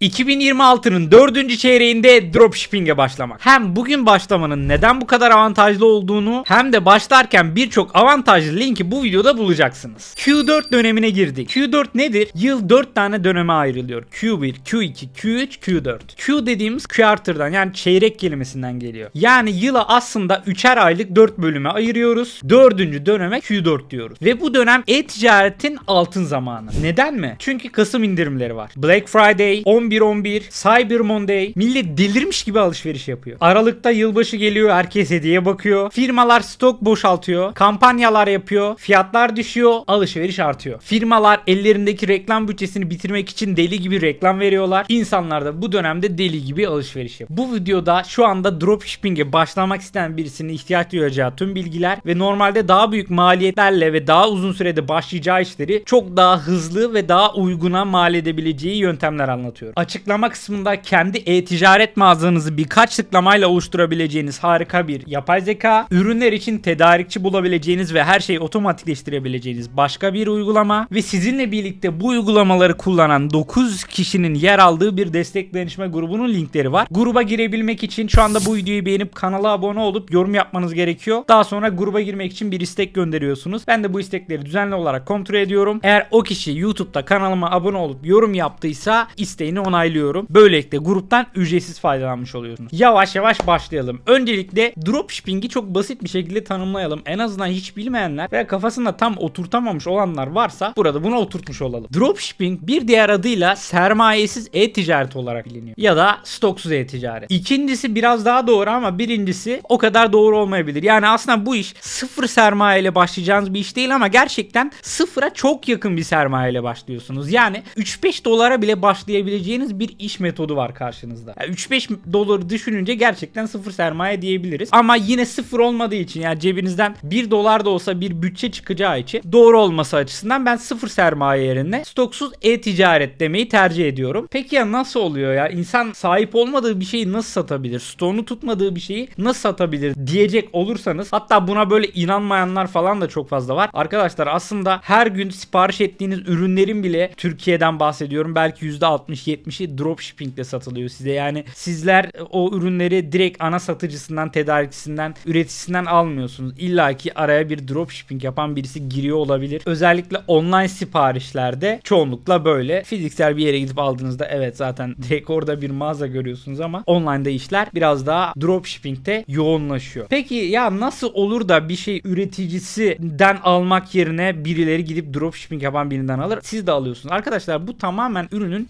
2026'nın dördüncü çeyreğinde dropshipping'e başlamak. Hem bugün başlamanın neden bu kadar avantajlı olduğunu hem de başlarken birçok avantajlı linki bu videoda bulacaksınız. Q4 dönemine girdik. Q4 nedir? Yıl 4 tane döneme ayrılıyor. Q1, Q2, Q3, Q4. Q dediğimiz quarter'dan yani çeyrek kelimesinden geliyor. Yani yıla aslında 3'er aylık 4 bölüme ayırıyoruz. Dördüncü döneme Q4 diyoruz. Ve bu dönem e-ticaretin altın zamanı. Neden mi? Çünkü Kasım indirimleri var. Black Friday, 11-11, Cyber Monday. Millet delirmiş gibi alışveriş yapıyor. Aralıkta yılbaşı geliyor. Herkes hediye bakıyor. Firmalar stok boşaltıyor. Kampanyalar yapıyor. Fiyatlar düşüyor. Alışveriş artıyor. Firmalar ellerindeki reklam bütçesini bitirmek için deli gibi reklam veriyorlar. İnsanlar da bu dönemde deli gibi alışveriş yapıyor. Bu videoda şu anda dropshipping'e başlamak isteyen birisinin ihtiyaç duyacağı tüm bilgiler ve normalde daha büyük maliyetlerle ve daha uzun sürede başlayacağı işleri çok daha hızlı ve daha uyguna mal edebileceği yöntemler anlatıyorum. Açıklama kısmında kendi e-ticaret mağazanızı birkaç tıklamayla oluşturabileceğiniz harika bir yapay zeka, ürünler için tedarikçi bulabileceğiniz ve her şeyi otomatikleştirebileceğiniz başka bir uygulama ve sizinle birlikte bu uygulamaları kullanan 9 kişinin yer aldığı bir destek danışma grubunun linkleri var. Gruba girebilmek için şu anda bu videoyu beğenip kanala abone olup yorum yapmanız gerekiyor. Daha sonra gruba girmek için bir istek gönderiyorsunuz. Ben de bu istekleri düzenli olarak kontrol ediyorum. Eğer o kişi YouTube'da kanalıma abone olup yorum yaptıysa isteğini onaylıyorum. Böylelikle gruptan ücretsiz faydalanmış oluyorsunuz. Yavaş yavaş başlayalım. Öncelikle dropshipping'i çok basit bir şekilde tanımlayalım. En azından hiç bilmeyenler veya kafasında tam oturtamamış olanlar varsa burada bunu oturtmuş olalım. Dropshipping bir diğer adıyla sermayesiz e-ticaret olarak biliniyor. Ya da stoksuz e-ticaret. İkincisi biraz daha doğru ama birincisi o kadar doğru olmayabilir. Yani aslında bu iş sıfır sermaye ile başlayacağınız bir iş değil ama gerçekten sıfıra çok yakın bir sermaye ile başlıyorsunuz. Yani 3-5 dolara bile başlayabileceğiniz bir iş metodu var karşınızda. Yani 3-5 doları düşününce gerçekten sıfır sermaye diyebiliriz. Ama yine sıfır olmadığı için yani cebinizden 1 dolar da olsa bir bütçe çıkacağı için doğru olması açısından ben sıfır sermaye yerine stoksuz e-ticaret demeyi tercih ediyorum. Peki ya nasıl oluyor ya? İnsan sahip olmadığı bir şeyi nasıl satabilir? Stoğunu tutmadığı bir şeyi nasıl satabilir diyecek olursanız hatta buna böyle inanmayanlar falan da çok fazla var. Arkadaşlar aslında her gün sipariş ettiğiniz ürünlerin bile Türkiye'den bahsediyorum. Belki %60-70'i dropshipping ile satılıyor size. Yani sizler o ürünleri direkt ana satıcısından, tedarikçisinden, üreticisinden almıyorsunuz. İlla ki araya bir dropshipping yapan birisi giriyor olabilir. Özellikle online siparişlerde çoğunlukla böyle. Fiziksel bir yere gidip aldığınızda evet zaten direkt orada bir mağaza görüyorsunuz ama online'da işler biraz daha dropshipping'te yoğunlaşıyor. Peki ya nasıl olur da bir şey üreticisinden almak yerine birileri gidip dropshipping yapan birinden alır? Siz de alıyorsunuz. Arkadaşlar bu tamamen ürünün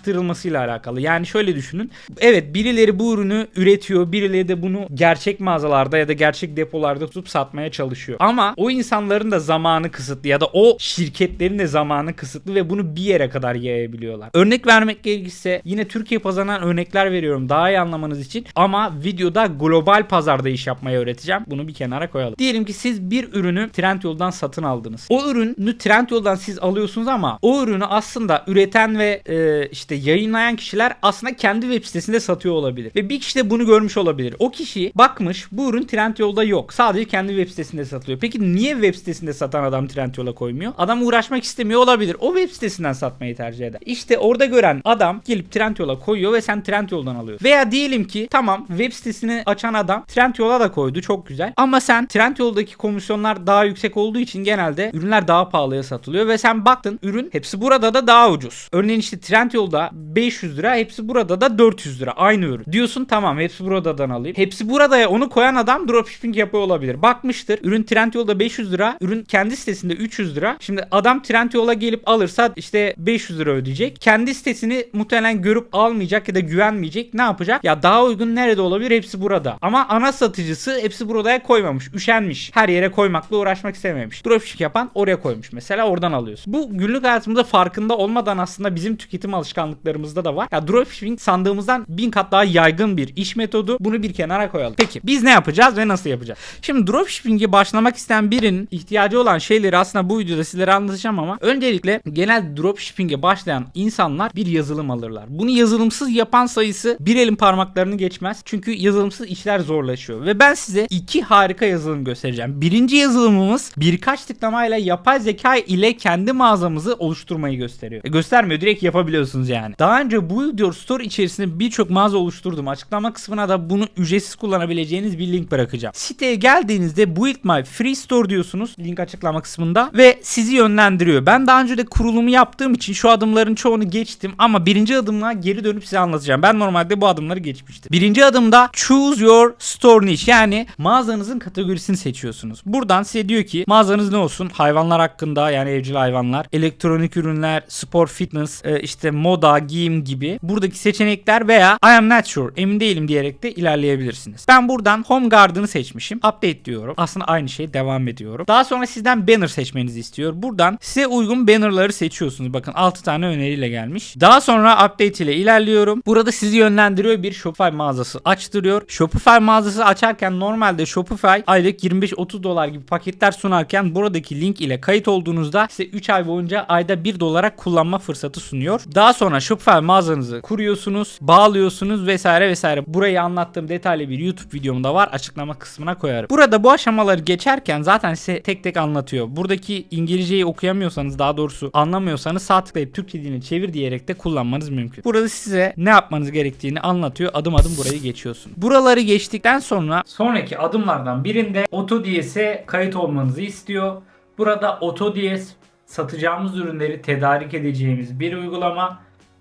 yaygınlaştırılmasıyla alakalı. Yani şöyle düşünün. Evet birileri bu ürünü üretiyor. Birileri de bunu gerçek mağazalarda ya da gerçek depolarda tutup satmaya çalışıyor. Ama o insanların da zamanı kısıtlı ya da o şirketlerin de zamanı kısıtlı ve bunu bir yere kadar yayabiliyorlar. Örnek vermek gerekirse yine Türkiye pazarından örnekler veriyorum daha iyi anlamanız için ama videoda global pazarda iş yapmayı öğreteceğim. Bunu bir kenara koyalım. Diyelim ki siz bir ürünü Trendyol'dan satın aldınız. O ürünü Trendyol'dan siz alıyorsunuz ama o ürünü aslında üreten ve e, işte yayınlayan kişiler aslında kendi web sitesinde satıyor olabilir. Ve bir kişi de bunu görmüş olabilir. O kişi bakmış bu ürün Trendyol'da yok. Sadece kendi web sitesinde satılıyor. Peki niye web sitesinde satan adam Trendyol'a koymuyor? Adam uğraşmak istemiyor olabilir. O web sitesinden satmayı tercih eder. İşte orada gören adam gelip Trendyol'a koyuyor ve sen Trendyol'dan alıyorsun. Veya diyelim ki tamam web sitesini açan adam Trendyol'a da koydu çok güzel. Ama sen Trendyol'daki komisyonlar daha yüksek olduğu için genelde ürünler daha pahalıya satılıyor ve sen baktın ürün hepsi burada da daha ucuz. Örneğin işte Trendyol'da 500 lira hepsi burada da 400 lira aynı ürün. Diyorsun tamam hepsi buradan alayım. Hepsi buradaya onu koyan adam dropshipping yapıyor olabilir. Bakmıştır ürün Trendyol'da 500 lira ürün kendi sitesinde 300 lira. Şimdi adam Trendyol'a gelip alırsa işte 500 lira ödeyecek. Kendi sitesini muhtemelen görüp almayacak ya da güvenmeyecek. Ne yapacak? Ya daha uygun nerede olabilir? Hepsi burada. Ama ana satıcısı hepsi buradaya koymamış. Üşenmiş. Her yere koymakla uğraşmak istememiş. Dropshipping yapan oraya koymuş. Mesela oradan alıyorsun. Bu günlük hayatımızda farkında olmadan aslında bizim tüketim alışkanlıklarımızda da var. Ya dropshipping sandığımızdan bin kat daha yaygın bir iş metodu. Bunu bir kenara koyalım. Peki biz ne yapacağız ve nasıl yapacağız? Şimdi dropshipping'e başlamak isteyen birinin ihtiyacı olan şeyleri aslında bu videoda sizlere anlatacağım ama öncelikle genel dropshipping'e başlayan insanlar bir yazılım alırlar. Bunu yazılımsız yapan sayısı bir elin parmaklarını geçmez. Çünkü yazılımsız işler zorlaşıyor. Ve ben size iki harika yazılım göstereceğim. Birinci yazılımımız birkaç tıklamayla yapay zeka ile kendi mağazamızı oluşturmayı gösteriyor. E, göstermiyor direkt yapabiliyorsunuz yani. Daha önce bu Your Store içerisinde birçok mağaza oluşturdum. Açıklama kısmına da bunu ücretsiz kullanabileceğiniz bir link bırakacağım. Siteye geldiğinizde Build My Free Store diyorsunuz. Link açıklama kısmında ve sizi yönlendiriyor. Ben daha önce de kurulumu yaptığım için şu adımların çoğunu geçtim ama birinci adımla geri dönüp size anlatacağım. Ben normalde bu adımları geçmiştim. Birinci adımda Choose Your Store Niche yani mağazanızın kategorisini seçiyorsunuz. Buradan size diyor ki mağazanız ne olsun? Hayvanlar hakkında yani evcil hayvanlar, elektronik ürünler, spor fitness, e, işte moda, giyim gibi buradaki seçenekler veya I am not sure emin değilim diyerek de ilerleyebilirsiniz. Ben buradan Home Garden'ı seçmişim. Update diyorum. Aslında aynı şey devam ediyorum. Daha sonra sizden banner seçmenizi istiyor. Buradan size uygun bannerları seçiyorsunuz. Bakın 6 tane öneriyle gelmiş. Daha sonra update ile ilerliyorum. Burada sizi yönlendiriyor bir Shopify mağazası açtırıyor. Shopify mağazası açarken normalde Shopify aylık 25-30 dolar gibi paketler sunarken buradaki link ile kayıt olduğunuzda size 3 ay boyunca ayda 1 dolara kullanma fırsatı sunuyor. Daha sonra Shopify mağazanızı kuruyorsunuz, bağlıyorsunuz vesaire vesaire. Burayı anlattığım detaylı bir YouTube videom da var. Açıklama kısmına koyarım. Burada bu aşamaları geçerken zaten size tek tek anlatıyor. Buradaki İngilizceyi okuyamıyorsanız daha doğrusu anlamıyorsanız sağ tıklayıp Türkçe dilini çevir diyerek de kullanmanız mümkün. Burada size ne yapmanız gerektiğini anlatıyor. Adım adım burayı geçiyorsun. Buraları geçtikten sonra sonraki adımlardan birinde AutoDS'e kayıt olmanızı istiyor. Burada AutoDS satacağımız ürünleri tedarik edeceğimiz bir uygulama.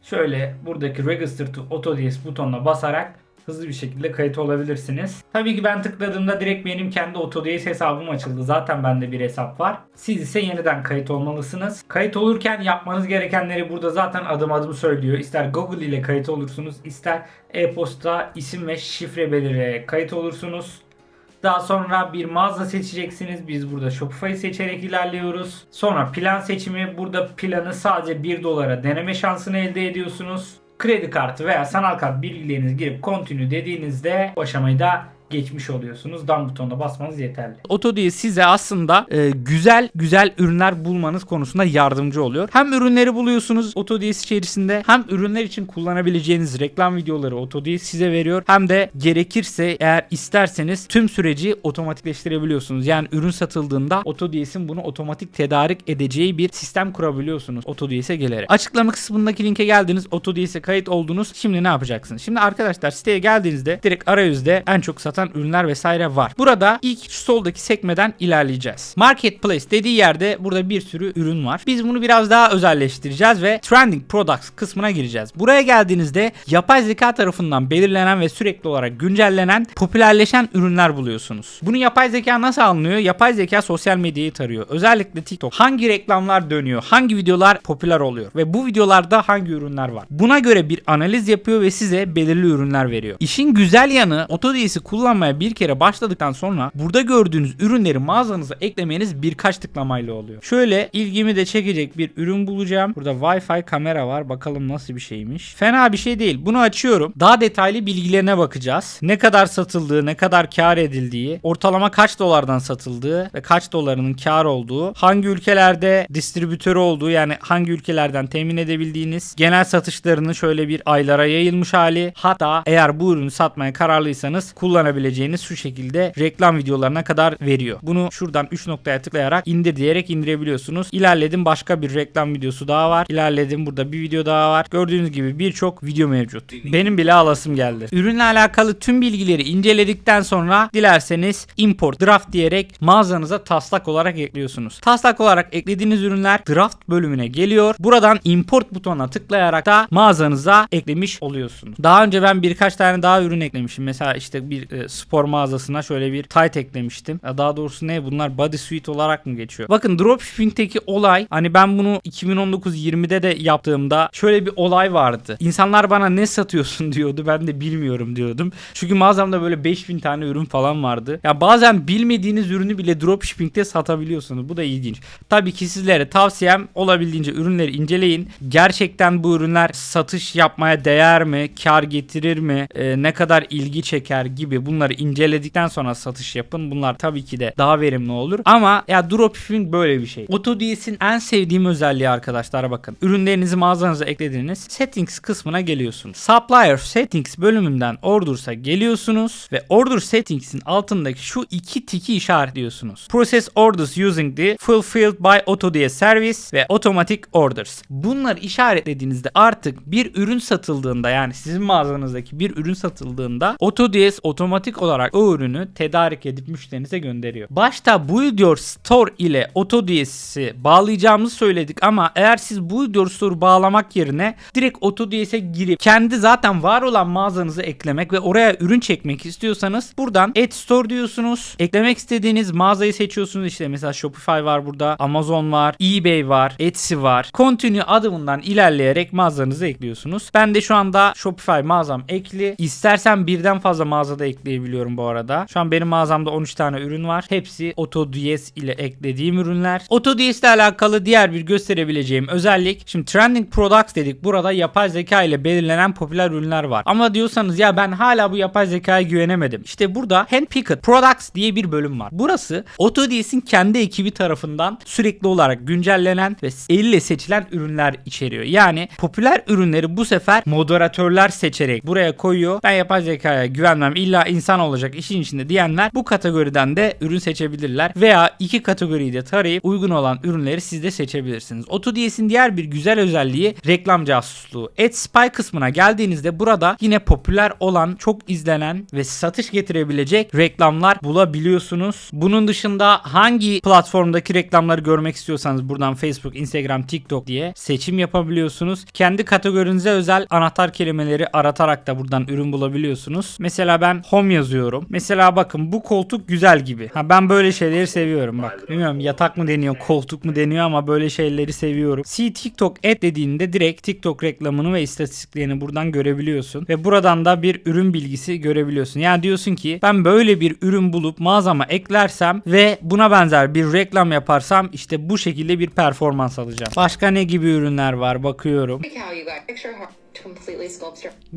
Şöyle buradaki Register to AutoDS butonuna basarak hızlı bir şekilde kayıt olabilirsiniz. Tabii ki ben tıkladığımda direkt benim kendi AutoDS hesabım açıldı. Zaten bende bir hesap var. Siz ise yeniden kayıt olmalısınız. Kayıt olurken yapmanız gerekenleri burada zaten adım adım söylüyor. İster Google ile kayıt olursunuz, ister e-posta, isim ve şifre belirleyerek kayıt olursunuz. Daha sonra bir mağaza seçeceksiniz. Biz burada Shopify seçerek ilerliyoruz. Sonra plan seçimi. Burada planı sadece 1 dolara deneme şansını elde ediyorsunuz. Kredi kartı veya sanal kart bilgilerinizi girip continue dediğinizde bu aşamayı da geçmiş oluyorsunuz. Done butonuna basmanız yeterli. AutoDS size aslında e, güzel güzel ürünler bulmanız konusunda yardımcı oluyor. Hem ürünleri buluyorsunuz AutoDS içerisinde hem ürünler için kullanabileceğiniz reklam videoları AutoDS size veriyor. Hem de gerekirse eğer isterseniz tüm süreci otomatikleştirebiliyorsunuz. Yani ürün satıldığında AutoDS'in bunu otomatik tedarik edeceği bir sistem kurabiliyorsunuz AutoDS'e gelerek. Açıklama kısmındaki linke geldiniz. AutoDS'e kayıt oldunuz. Şimdi ne yapacaksınız? Şimdi arkadaşlar siteye geldiğinizde direkt arayüzde en çok satan ürünler vesaire var. Burada ilk soldaki sekmeden ilerleyeceğiz. Marketplace dediği yerde burada bir sürü ürün var. Biz bunu biraz daha özelleştireceğiz ve Trending Products kısmına gireceğiz. Buraya geldiğinizde yapay zeka tarafından belirlenen ve sürekli olarak güncellenen, popülerleşen ürünler buluyorsunuz. Bunu yapay zeka nasıl anlıyor? Yapay zeka sosyal medyayı tarıyor. Özellikle TikTok. Hangi reklamlar dönüyor? Hangi videolar popüler oluyor? Ve bu videolarda hangi ürünler var? Buna göre bir analiz yapıyor ve size belirli ürünler veriyor. İşin güzel yanı AutoDS'i kullanmaya bir kere başladıktan sonra burada gördüğünüz ürünleri mağazanıza eklemeniz birkaç tıklamayla oluyor. Şöyle ilgimi de çekecek bir ürün bulacağım. Burada Wi-Fi kamera var. Bakalım nasıl bir şeymiş. Fena bir şey değil. Bunu açıyorum. Daha detaylı bilgilerine bakacağız. Ne kadar satıldığı, ne kadar kar edildiği, ortalama kaç dolardan satıldığı ve kaç dolarının kar olduğu, hangi ülkelerde distribütörü olduğu yani hangi ülkelerden temin edebildiğiniz, genel satışlarının şöyle bir aylara yayılmış hali. Hatta eğer bu ürünü satmaya kararlıysanız kullanabileceğiniz şu şekilde reklam videolarına kadar veriyor. Bunu şuradan 3 noktaya tıklayarak indir diyerek indirebiliyorsunuz. İlerledim başka bir reklam videosu daha var. İlerledim burada bir video daha var. Gördüğünüz gibi birçok video mevcut. Benim bile alasım geldi. Ürünle alakalı tüm bilgileri inceledikten sonra dilerseniz import draft diyerek mağazanıza taslak olarak ekliyorsunuz. Taslak olarak eklediğiniz ürünler draft bölümüne geliyor. Buradan import butonuna tıklayarak da mağazanıza eklemiş oluyorsunuz. Daha önce ben birkaç tane daha ürün eklemişim. Mesela işte bir e, spor mağazasına şöyle bir tight eklemiştim. Daha doğrusu ne bunlar body suite olarak mı geçiyor? Bakın dropshipping'teki olay hani ben bunu 2019-20'de de yaptığımda şöyle bir olay vardı. İnsanlar bana ne satıyorsun diyordu. Ben de bilmiyorum diyordum. Çünkü mağazamda böyle 5000 tane ürün falan vardı. Ya bazen bilmediğiniz ürünü bile dropshipping'te satabiliyorsunuz. Bu da ilginç. Tabii ki sizlere tavsiyem olabildiğince ürünleri inceleyin. Gerçekten bu ürünler satış yapmaya değer mi? Kar getirir mi? e, ne kadar ilgi çeker gibi bunlar bunları inceledikten sonra satış yapın. Bunlar tabii ki de daha verimli olur. Ama ya dropshipping böyle bir şey. AutoDS'in en sevdiğim özelliği arkadaşlar bakın. Ürünlerinizi mağazanıza eklediniz. Settings kısmına geliyorsunuz. Supplier Settings bölümünden Orders'a geliyorsunuz ve Order Settings'in altındaki şu iki tiki işaretliyorsunuz. Process Orders using the Fulfilled by AutoDS Service ve Automatic Orders. Bunları işaretlediğinizde artık bir ürün satıldığında yani sizin mağazanızdaki bir ürün satıldığında AutoDS otomatik olarak o ürünü tedarik edip müşterinize gönderiyor. Başta Build Your Store ile AutoDS'i bağlayacağımızı söyledik ama eğer siz Build Your Store bağlamak yerine direkt AutoDS'e girip kendi zaten var olan mağazanızı eklemek ve oraya ürün çekmek istiyorsanız buradan Add Store diyorsunuz. Eklemek istediğiniz mağazayı seçiyorsunuz işte mesela Shopify var burada, Amazon var, eBay var, Etsy var. Continue adımından ilerleyerek mağazanızı ekliyorsunuz. Ben de şu anda Shopify mağazam ekli. İstersen birden fazla mağazada ekleyebiliyorum bu arada. Şu an benim mağazamda 13 tane ürün var. Hepsi AutoDS ile eklediğim ürünler. AutoDS ile alakalı diğer bir gösterebileceğim özellik. Şimdi Trending Products dedik. Burada yapay zeka ile belirlenen popüler ürünler var. Ama diyorsanız ya ben hala bu yapay zekaya güvenemedim. İşte burada Handpicked Products diye bir bölüm var. Burası AutoDS'in kendi ekibi tarafından sürekli olarak güncellenen ve elle seçilen ürünler içeriyor. Yani popüler ürünleri bu sefer moderatörler seçerek buraya koyuyor. Ben yapay zekaya güvenmem illa insan olacak işin içinde diyenler bu kategoriden de ürün seçebilirler. Veya iki kategoriyi de tarayıp uygun olan ürünleri siz de seçebilirsiniz. AutoDS'in diğer bir güzel özelliği reklam casusluğu. AdSpy kısmına geldiğinizde burada yine popüler olan, çok izlenen ve satış getirebilecek reklamlar bulabiliyorsunuz. Bunun dışında hangi platformdaki reklamları görmek istiyorsanız buradan Facebook, Instagram, TikTok diye seçim yapabiliyorsunuz. Kendi kategorinize özel anahtar kelimeleri aratarak da buradan ürün bulabiliyorsunuz. Mesela ben home yazıyorum. Mesela bakın bu koltuk güzel gibi. Ha ben böyle şeyleri seviyorum bak. Bilmiyorum yatak mı deniyor, koltuk mu deniyor ama böyle şeyleri seviyorum. See TikTok ad dediğinde direkt TikTok reklamını ve istatistiklerini buradan görebiliyorsun ve buradan da bir ürün bilgisi görebiliyorsun. Yani diyorsun ki ben böyle bir ürün bulup mağazama eklersem ve buna benzer bir reklam yaparsam işte bu şekilde bir performans alacağım. Başka ne gibi ürünler var bakıyorum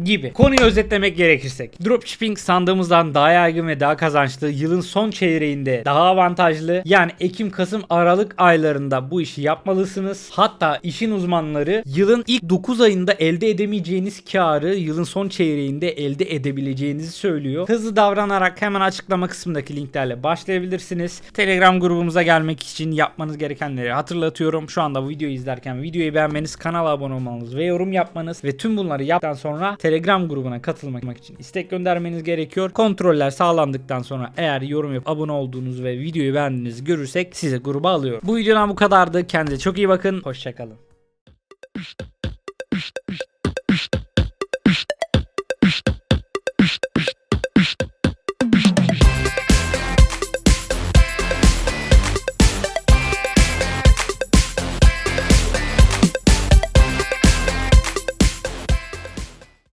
Gibi. Konuyu özetlemek gerekirsek. Dropshipping sandığımızdan daha yaygın ve daha kazançlı, yılın son çeyreğinde daha avantajlı. Yani Ekim, Kasım, Aralık aylarında bu işi yapmalısınız. Hatta işin uzmanları yılın ilk 9 ayında elde edemeyeceğiniz karı yılın son çeyreğinde elde edebileceğinizi söylüyor. Hızlı davranarak hemen açıklama kısmındaki linklerle başlayabilirsiniz. Telegram grubumuza gelmek için yapmanız gerekenleri hatırlatıyorum. Şu anda videoyu izlerken videoyu beğenmeniz, kanala abone olmanız ve yorum yapmanız ve tüm bunları yaptıktan sonra Telegram grubuna katılmak için istek göndermeniz gerekiyor. Kontroller sağlandıktan sonra eğer yorum yapıp abone olduğunuz ve videoyu beğendiğinizi görürsek size gruba alıyorum. Bu videodan bu kadardı. Kendinize çok iyi bakın. Hoşçakalın.